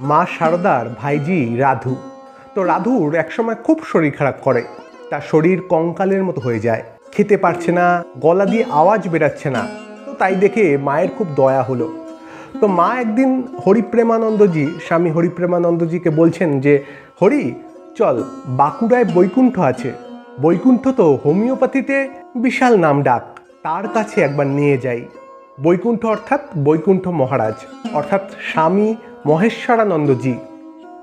মা সারদার ভাইজি রাধু। তো রাধুর একসময় খুব শরীর খারাপ করে। তার শরীর কঙ্কালের মতো হয়ে যায়। খেতে পারছে না, গলা দিয়ে আওয়াজ বেরাচ্ছে না। তো তাই দেখে মায়ের খুব দয়া হলো। তো মা একদিন হরিপ্রেমানন্দজি, স্বামী হরিপ্রেমানন্দজিকে বলছেন যে, হরি, চল, বাঁকুড়ায় বৈকুণ্ঠ আছে। বৈকুণ্ঠ তো হোমিওপ্যাথিতে বিশাল নাম ডাক। তার কাছে একবার নিয়ে যাই। বৈকুণ্ঠ অর্থাৎ বৈকুণ্ঠ মহারাজ। অর্থাৎ স্বামী মহেশ্বরানন্দজি।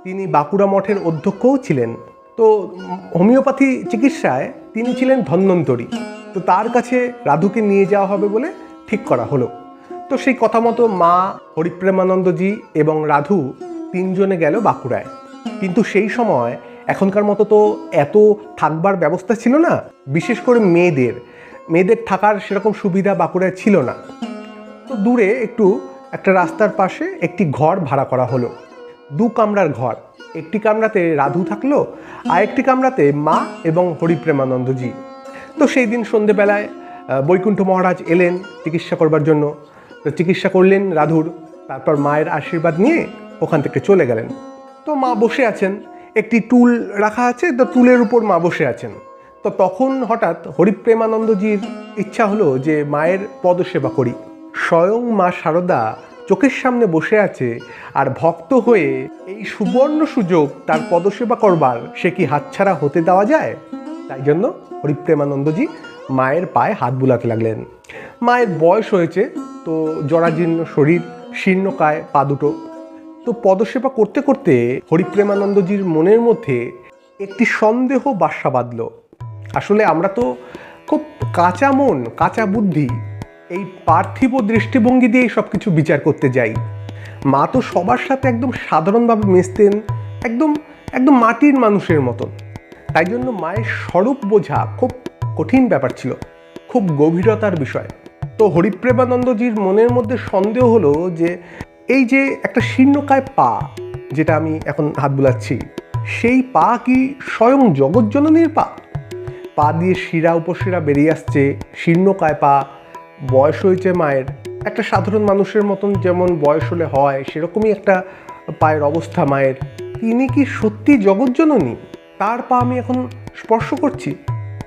তিনি বাঁকুড়া মঠের অধ্যক্ষও ছিলেন। তো হোমিওপ্যাথি চিকিৎসায় তিনি ছিলেন ধন্বন্তরী। তো তার কাছে রাধুকে নিয়ে যাওয়া হবে বলে ঠিক করা হলো। তো সেই কথা মতো মা হরিপ্রেমানন্দজি এবং রাধু তিনজনে গেল বাঁকুড়ায়। কিন্তু সেই সময় এখনকার মতো তো এত থাকবার ব্যবস্থা ছিল না, বিশেষ করে মেয়েদের। মেয়েদের থাকার সেরকম সুবিধা বাঁকুড়ায় ছিল না। তো দূরে একটু একটা রাস্তার পাশে একটি ঘর ভাড়া করা হলো। দু কামরার ঘর। একটি কামরাতে রাধু থাকল আর একটি কামরাতে মা এবং হরিপ্রেমানন্দজি। তো সেই দিন সন্ধেবেলায় বৈকুণ্ঠ মহারাজ এলেন চিকিৎসা করবার জন্য। তো চিকিৎসা করলেন রাধুর। তারপর মায়ের আশীর্বাদ নিয়ে ওখান থেকে চলে গেলেন। তো মা বসে আছেন। একটি টুল রাখা আছে, তো টুলের উপর মা বসে আছেন। তো তখন হঠাৎ হরিপ্রেমানন্দজির ইচ্ছা হলো যে মায়ের পদসেবা করি। স্বয়ং মা শারদা চোখের সামনে বসে আছে আর ভক্ত হয়ে এই সুবর্ণ সুযোগ তার পদসেবা করবার সে কি হাতছাড়া হতে দেওয়া যায়? তাই জন্য হরিপ্রেমানন্দজি মায়ের পায়ে হাত বুলাতে লাগলেন। মায়ের বয়স হয়েছে, তো জরাজীর্ণ শরীর শীর্ণকায় পা দুটো। তো পদসেবা করতে করতে হরিপ্রেমানন্দজির মনের মধ্যে একটি সন্দেহ বাসা বাঁধল। আসলে আমরা তো খুব কাঁচা মন, কাঁচা বুদ্ধি এই পার্থিব দৃষ্টিভঙ্গি দিয়েই সব কিছু বিচার করতে যাই। মা তো সবার সাথে একদম সাধারণভাবে মিশতেন, একদম একদম মাটির মানুষের মতন। তাই জন্য মায়ের স্বরূপ বোঝা খুব কঠিন ব্যাপার ছিল, খুব গভীরতার বিষয়। তো হরিপ্রেমানন্দজির মনের মধ্যে সন্দেহ হলো যে, এই যে একটা শীর্ণকায় পা, যেটা আমি এখন হাত বুলাচ্ছি, সেই পা কি স্বয়ং জগজ্জননীর পা? পা দিয়ে শিরা উপশিরা বেরিয়ে আসছে, শীর্ণকায় পা বয়স হয়েছে মায়ের, একটা সাধারণ মানুষের মতন যেমন বয়স হলে হয়, সেরকমই একটা পায়ের অবস্থা মায়ের। তিনি কি সত্যি জগজ্জননী? তার পা আমি এখন স্পর্শ করছি।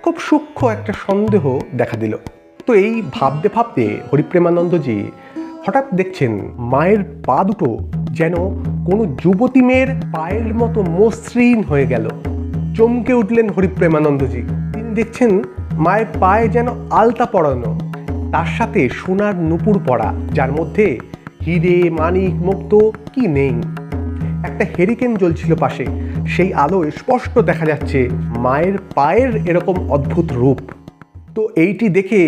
খুব সূক্ষ্ম একটা সন্দেহ দেখা দিল। তো এই ভাবতে ভাবতে হরিপ্রেমানন্দজি হঠাৎ দেখছেন মায়ের পা দুটো যেন কোনো যুবতী মেয়ের পায়ের মতো মসৃণ হয়ে গেল। চমকে উঠলেন হরিপ্রেমানন্দজি। তিনি দেখছেন মায়ের পায়ে যেন আলতা পরানো। তার সাথে সোনার নুপুর পরা যার মধ্যে হিরে, মানিক, মুক্ত কি নেই? একটা হেরিকেন জ্বলছিল পাশে, সেই আলোয় স্পষ্ট দেখা যাচ্ছে মায়ের পায়ের এরকম অদ্ভুত রূপ। তো এইটি দেখে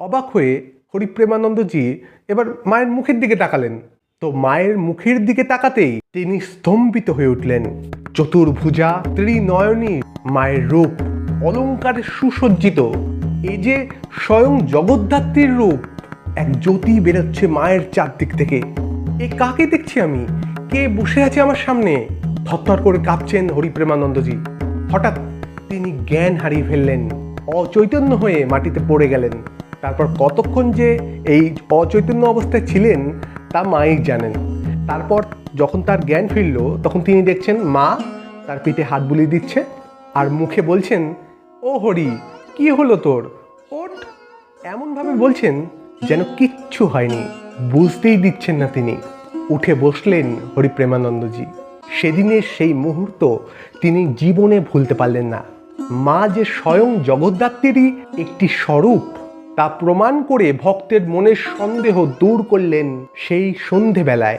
অবাক হয়ে হরিপ্রেমানন্দজি এবার মায়ের মুখের দিকে তাকালেন। তো মায়ের মুখের দিকে তাকাতেই তিনি স্তম্ভিত হয়ে উঠলেন। চতুর্ভুজা, ত্রিনয়নী মায়ের রূপ, অলঙ্কারে সুসজ্জিত। এই যে স্বয়ং জগদ্ধাত্রীর রূপ এক জ্যোতি বেরোচ্ছে মায়ের চারদিক থেকে। এ কাকে দেখছি আমি? কে বসে আছে আমার সামনে? থরথর করে কাঁপছেন হরিপ্রেমানন্দজি। হঠাৎ তিনি জ্ঞান হারিয়ে ফেললেন, অচৈতন্য হয়ে মাটিতে পড়ে গেলেন। তারপর কতক্ষণ যে এই অচৈতন্য অবস্থায় ছিলেন, তা মাই জানেন। তারপর যখন তার জ্ঞান ফিরল, তখন তিনি দেখছেন মা তার পিঠে হাত বুলিয়ে দিচ্ছে আর মুখে বলছেন, ও হরি কি হলো তোর? ওঠ এমনভাবে বলছেন যেন কিচ্ছু হয়নি। বুঝতেই দিচ্ছেন না তিনি। উঠে বসলেন হরিপ্রেমানন্দজি। সেদিনের সেই মুহূর্ত তিনি জীবনে ভুলতে পারলেন না। মা যে স্বয়ং জগদ্ধাত্রীরই একটি স্বরূপ, তা প্রমাণ করে ভক্তের মনের সন্দেহ দূর করলেন সেই সন্ধেবেলায়।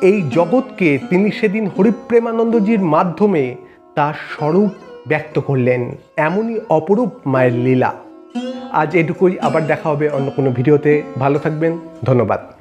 এই জগৎকে তিনি সেদিন হরিপ্রেমানন্দজির মাধ্যমে তার স্বরূপ ব্যক্ত করলেন। এমনই অপরূপ মায়ের লীলা। আজ এটুকুই, আবার দেখা হবে অন্য কোনো ভিডিওতে। ভালো থাকবেন, ধন্যবাদ।